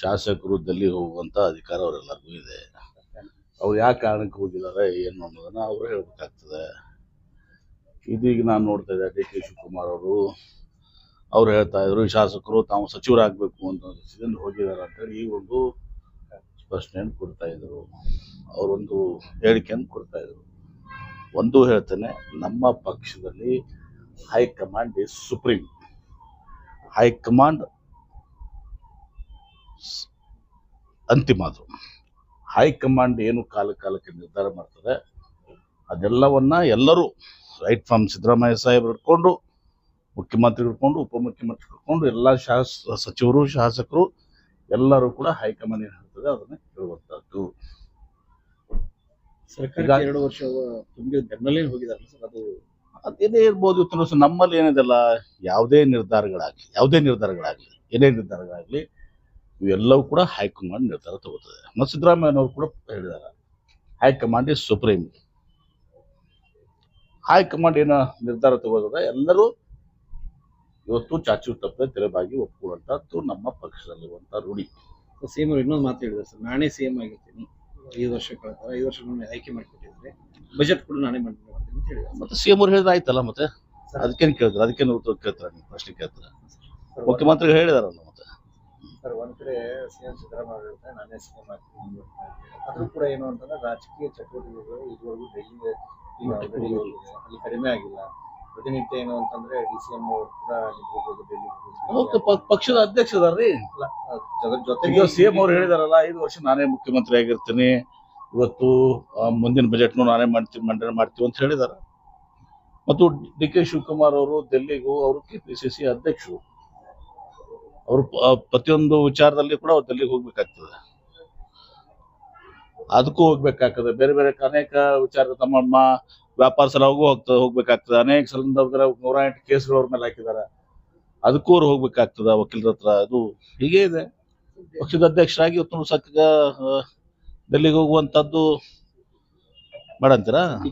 ಶಾಸಕರು ದಲ್ಲಿ ಹೋಗುವಂತ ಅಧಿಕಾರ ಅವರೆಲ್ಲರಿಗೂ ಇದೆ. ಅವ್ರು ಯಾವ ಕಾರಣಕ್ಕೆ ಹೋಗಿದ್ದಾರೆ, ಏನು ಅನ್ನೋದನ್ನ ಅವರು ಹೇಳ್ಬೇಕಾಗ್ತದೆ. ಇದೀಗ ನಾನು ನೋಡ್ತಾ ಇದ್ದೆ ಡಿ ಕೆ ಶಿವಕುಮಾರ್ ಅವರು. ಅವ್ರು ಹೇಳ್ತಾ ಇದ್ರು, ಶಾಸಕರು ತಾವು ಸಚಿವರಾಗಬೇಕು ಅಂತ ಇದನ್ನು ಹೋಗಿದ್ದಾರೆ ಅಂತೇಳಿ ಈ ಒಂದು ಪ್ರಶ್ನೆಯನ್ನು ಕೊಡ್ತಾ ಇದ್ರು. ಅವರೊಂದು ಹೇಳಿಕೆಯನ್ನು ಕೊಡ್ತಾ ಇದ್ರು. ಒಂದು ಹೇಳ್ತೇನೆ, ನಮ್ಮ ಪಕ್ಷದಲ್ಲಿ ಹೈಕಮಾಂಡ್ ಇಸ್ ಸುಪ್ರೀಂ ಹೈಕಮಾಂಡ್ ಅಂತಿಮ ಅದು. ಹೈಕಮಾಂಡ್ ಏನು ಕಾಲ ಕಾಲಕ್ಕೆ ನಿರ್ಧಾರ ಮಾಡ್ತದೆ ಅದೆಲ್ಲವನ್ನ ಎಲ್ಲರೂ ರೈಟ್ ಫ್ರಮ್ ಸಿದ್ದರಾಮಯ್ಯ ಸಾಹೇಬ್ ಹಿಡ್ಕೊಂಡು ಮುಖ್ಯಮಂತ್ರಿ ಹಿಡ್ಕೊಂಡು ಉಪಮುಖ್ಯಮಂತ್ರಿ ಹಿಡ್ಕೊಂಡು ಎಲ್ಲ ಶಾಸ ಸಚಿವರು ಶಾಸಕರು ಎಲ್ಲರೂ ಕೂಡ ಹೈಕಮಾಂಡ್ ಏನು ಹೇಳ್ತದೆ ಅದನ್ನ ಹೀಗಾಗಿ- ಎರಡು ವರ್ಷ ತುಂಬಿ ಬೆನ್ನಲ್ಲೇ ಹೋಗಿದಾರಲ್ಲ ಸರ್ ಅದು? ಅದೇನೇ ಇರ್ಬೋದು ಇವತ್ತು ನಮ್ಮಲ್ಲಿ ಏನಿದೆಲ್ಲ ಯಾವುದೇ ನಿರ್ಧಾರಗಳಾಗಲಿ ಯಾವುದೇ ನಿರ್ಧಾರಗಳಾಗಲಿ ಏನೇ ನಿರ್ಧಾರಗಳಾಗಲಿ ಇವೆಲ್ಲವೂ ಕೂಡ ಹೈಕಮಾಂಡ್ ನಿರ್ಧಾರ ತಗೋತದೆ. ಮತ್ತು ಸಿದ್ದರಾಮಯ್ಯನವರು ಕೂಡ ಹೇಳಿದ್ದಾರೆ ಹೈಕಮಾಂಡ್ ಇಸ್ ಸುಪ್ರೀಂ ಹೈಕಮಾಂಡ್ ಏನು ನಿರ್ಧಾರ ತಗೋತದೆ? ಎಲ್ಲರೂ ಇವತ್ತು ಚಾಚು ತಪ್ಪದೆ ತೆರೆಬಾಗಿ ಒಪ್ಕೊಳ್ಳುವಂಥದ್ದು ನಮ್ಮ ಪಕ್ಷದಲ್ಲಿರುವಂಥ ರೂಢಿ. ಸಿಎಂ ಅವರು ಇನ್ನೊಂದು ಮಾತು ಹೇಳಿದ್ರೆ ಸರ್. ನಾನೇ ಸಿಎಂ ಆಗಿರ್ತೀನಿ. ಐದು ವರ್ಷ ಕಳೆದ ಐದು ವರ್ಷ ನಾನು ಆಯ್ಕೆ ಮಾಡಿಕೊಟ್ಟಿದ್ದಾರೆ. ಬಜೆಟ್ ಕೂಡ ನಾನೇ ಮಾಡ್ತೀನಿ ಅಂತ ಹೇಳಿದ್ರು ಮತ್ತೆ ಸಿಎಂ ಅವರು ಅವ್ರು ಹೇಳಿದ ಆಯ್ತಲ್ಲ ಮತ್ತೆ? ಅದಕ್ಕೇನು ಕೇಳಿದ್ರೆ ಅದಕ್ಕೇನು ಉತ್ತರ ಕೇಳ್ತಾರೆ ನೀವು ಪ್ರಶ್ನೆ ಕೇಳ್ತಾರೆ? ಮುಖ್ಯಮಂತ್ರಿಗಳು ಹೇಳಿದಾರಲ್ಲ ಸರ್ ಒಂದ್ ಕಡೆ ಸಿಎಂ ಸಿದ್ದರಾಮಯ್ಯ ಹೇಳ್ತಾರೆ ನಾನೇ ಸಿಎಂ ಆಗ್ತೀನಿ ಅದ್ರೂ ಕೂಡ ಏನು ಅಂತಂದ್ರೆ ರಾಜಕೀಯ ಚಟುವಟಿಕೆಗಳು ಇದುವರೆಗೂ ಡೆಲ್ಲಿ ಈಗ ಅಲ್ಲಿ ಕಡಿಮೆ ಆಗಿಲ್ಲ. ಪ್ರತಿನಿತ್ಯ ಏನು ಅಂತಂದ್ರೆ ಡಿ ಸಿ ಎಂ ಅವರು ಕೂಡ ಅಲ್ಲಿ ಹೋಗೋದು ಡೆಲ್ಲಿಗೆ ಹೌದು, ಪಕ್ಷದ ಅಧ್ಯಕ್ಷ ಅದಾರ್ರಿ? ಅಲ್ಲ, ಅದ್ರ ಜೊತೆಗೆ ಸಿಎಂ ಅವ್ರು ಹೇಳಿದಾರಲ್ಲ ಐದು ವರ್ಷ ನಾನೇ ಮುಖ್ಯಮಂತ್ರಿ ಆಗಿರ್ತೀನಿ. ಇವತ್ತು ಮುಂದಿನ ಬಜೆಟ್ನು ನಾನೇ ಮಾಡ್ತೀವಿ ಮಂಡನೆ ಮಾಡ್ತೀವಿ ಅಂತ ಹೇಳಿದಾರೆ. ಮತ್ತು ಡಿ ಕೆ ಶಿವಕುಮಾರ್ ಅವರು ದೆಲ್ಲಿಗೂ ಅವರು ಕೆ ಪಿ ಸಿ ಸಿ ಅಧ್ಯಕ್ಷರು. ಅವರು ಪ್ರತಿಯೊಂದು ವಿಚಾರದಲ್ಲಿ ಕೂಡ ಅವ್ರು ದೆಲ್ಲಿಗೆ ಹೋಗ್ಬೇಕಾಗ್ತದೆ. ಅದಕ್ಕೂ ಹೋಗ್ಬೇಕಾಗ್ತದೆ. ಬೇರೆ ಬೇರೆ ಅನೇಕ ವಿಚಾರ ತಮ್ಮ ವ್ಯಾಪಾರ ಸಲವಾಗೂ ಹೋಗ್ತದೆ ಹೋಗ್ಬೇಕಾಗ್ತದೆ. ಅನೇಕ ಸಲ ನೂರ ಎಂಟು ಕೇಸ್ಗಳು ಅವ್ರ ಮೇಲೆ ಹಾಕಿದ್ದಾರೆ. ಅದಕ್ಕೂ ಅವ್ರು ಹೋಗ್ಬೇಕಾಗ್ತದ ವಕೀಲರ ಹತ್ರ. ಅದು ಹೀಗೆ ಇದೆ. ಪಕ್ಷದ ಅಧ್ಯಕ್ಷರಾಗಿ ಇವತ್ತು ಸಕ್ಕ ಡೆಲ್ಲಿಗೆ ಹೋಗುವಂತದ್ದು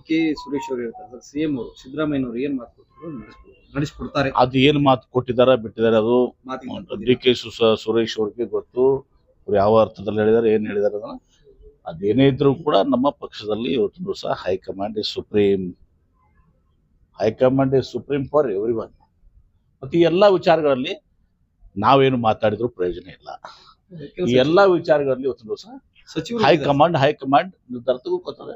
ಕೆ ಸುರೇಶ್ ಅವರು ಹೇಳ್ತಾರೆ ಸಿಎಂ ಅವರು, ಸಿದ್ದರಾಮಯ್ಯನವರು ಏನ್ ಮಾತು ನಡೆಸ್ಕೊಡ್ತಾರೆ. ಅದು ಏನ್ ಮಾತು ಕೊಟ್ಟಿದ್ದಾರೆ ಬಿಟ್ಟಿದ್ದಾರೆ ಅದು ಡಿ ಕೆ ಸುರೇಶ್ ಅವ್ರಿಗೆ ಗೊತ್ತು. ಅವ್ರು ಯಾವ ಅರ್ಥದಲ್ಲಿ ಹೇಳಿದ್ದಾರೆ ಏನ್ ಹೇಳಿದ್ದಾರೆ ಅದನ್ನ. ಅದೇನೇ ಇದ್ರೂ ಕೂಡ ನಮ್ಮ ಪಕ್ಷದಲ್ಲಿ ಇವತ್ತು ಸಹ high command is supreme. High command is supreme for everyone ಮತ್ತು ಈ ಎಲ್ಲಾ ವಿಚಾರಗಳಲ್ಲಿ ನಾವೇನು ಮಾತಾಡಿದ್ರು ಪ್ರಯೋಜನ ಇಲ್ಲ. ಈ ಎಲ್ಲಾ ವಿಚಾರಗಳಲ್ಲಿ ಇವತ್ತು ಸಹ ಸಚಿವರು ಹೈಕಮಾಂಡ್ ಹೈಕಮಾಂಡ್ ನಿರ್ಧಾರ ತಗೋತಾರೆ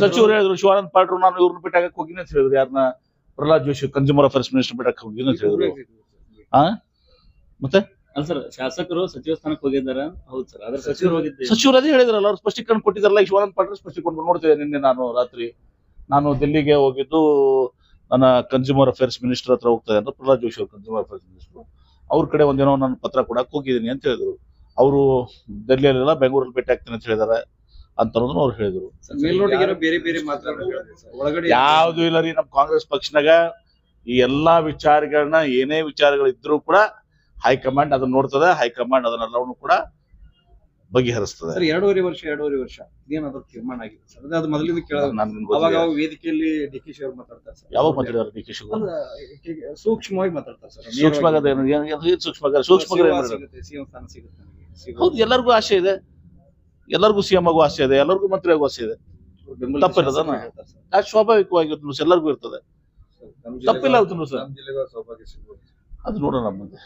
ಸಚಿವರು ಹೇಳಿದ್ರು ಶಿವಾನಂದ ಪಾಟ್ರು ನಾನು ಇವ್ರನ್ನ ಬಿಟ್ಟಾಗ ಹೋಗಿನಿ ಅಂತ ಹೇಳಿದ್ರು. ಯಾರನ್ನ Pralhad Joshi consumer affairs minister ಬಿಡಕ್ಕೆ ಹೋಗಿ ಅಂತ ಹೇಳಿದ್ರು. ಆ? ಮತ್ತೆ? ಅಲ್ಲ ಸರ್ ಶಾಸಕರು ಸಚಿವ ಸ್ಥಾನಕ್ಕೆ ಹೋಗಿದ್ದಾರೆ. ಹೌದು ಸರ್ ಆದ್ರೆ ಸಚಿವರು ಹೋಗಿದ್ದೆ ಸಚಿವರು ಅದೇ ಹೇಳಿದ್ರಲ್ಲ ಅವ್ರು ಸ್ಪಷ್ಟೀಕರಣ ಕೊಟ್ಟಿದ್ದಾರಲ್ಲ ಈ ಶಿವಾನಂದ ಪಾಟೀಲ್ ಸ್ಪಷ್ಟೀಕರಣ ನೋಡ್ತಿದ್ದೆ ನಿನ್ನೆ ನಾನು ರಾತ್ರಿ. ನಾನು ದಿಲ್ಲಿಗೆ ಹೋಗಿದ್ದು ನನ್ನ ಕನ್ಸ್ಯೂಮರ್ ಅಫೇರ್ಸ್ ಮಿನಿಸ್ಟರ್ ಹತ್ರ ಹೋಗ್ತಾ ಇದ್ದಾರೆ ಪ್ರಹ್ಲಾದ್ ಜೋಶಿ ಅವರು ಕನ್ಸ್ಯೂಮರ್ ಅಫೇರ್ಸ್ ಮಿನಿಸ್ಟರ್. ಅವ್ರ ಕಡೆ ಒಂದೇನೋ ನಾನು ಪತ್ರ ಕೊಡಕ್ಕೆ ಹೋಗಿದ್ದೀನಿ ಅಂತ ಹೇಳಿದ್ರು. ಅವರು ದೆಹಲಿಯಲ್ಲೆಲ್ಲ ಬೆಂಗಳೂರಲ್ಲಿ ಭೇಟಿ ಆಗ್ತೀನಿ ಅಂತ ಹೇಳಿದಾರೆ ಅಂತ ಅನ್ನೋದನ್ನ ಅವ್ರು ಹೇಳಿದ್ರು. ಯಾವ್ದು ಇಲ್ಲ ರೀ ನಮ್ ಕಾಂಗ್ರೆಸ್ ಪಕ್ಷನಾಗ ಈ ಎಲ್ಲಾ ವಿಚಾರಗಳನ್ನ ಏನೇ ವಿಚಾರಗಳಿದ್ರು ಕೂಡ ಹೈಕಮಾಂಡ್ ಅದನ್ನ ನೋಡ್ತದೆ ಹೈಕಮಾಂಡ್ ಅದನ್ನೆಲ್ಲವನ್ನು ಕೂಡ ಬಗೆಹರಿಸ್ತದೆ. ಸರ್ ಎರಡೂವರೆ ವರ್ಷ ಎರಡೂವರೆ ವರ್ಷ ಇದೇನಾದ್ರು ತೀರ್ಮಾನ ಆಗಿದೆ ಸರ್? ಅದೇ ಮೊದಲಿಂದ ಕೇಳೋದು. ಅವಾಗ. ಅವಾಗ ವೇದಿಕೆಯಲ್ಲಿ ಡಿ ಕೆ ಶಿ ಅವ್ರು ಮಾತಾಡ್ತಾರೆ ಸರ್. ಯಾವಾಗ ಮಾತಾಡಿದಾರೆ ಡಿ ಕೆ ಸೂಕ್ಷ್ಮವಾಗಿ ಮಾತಾಡ್ತಾರೆ ಸರ್. ಸೂಕ್ಷ್ಮ ಸೂಕ್ಷ್ಮ ಸಿಗುತ್ತೆ ಸಿಎಂ ಸ್ಥಾನ ಸಿಗುತ್ತೆ ಸಿಗುತ್ತೆ. ಹೌದು ಎಲ್ಲರಿಗೂ ಆಸೆ ಇದೆ. ಎಲ್ಲರಿಗೂ ಸಿಎಂ ಆಗೋ ಆಸೆ ಇದೆ ಎಲ್ಲರಿಗೂ ಮಂತ್ರಿ ಆಗೋ ಆಸೆ ಇದೆ. ತಪ್ಪಿರೋದ. ಅದು ಸ್ವಾಭಾವಿಕವಾಗಿ ಇವತ್ತು ಎಲ್ಲರಿಗೂ ಇರ್ತದೆ. ತಪ್ಪಿಲ್ಲ ಇವತ್ತು ಅದು ನೋಡೋಣ ಮುಂದೆ.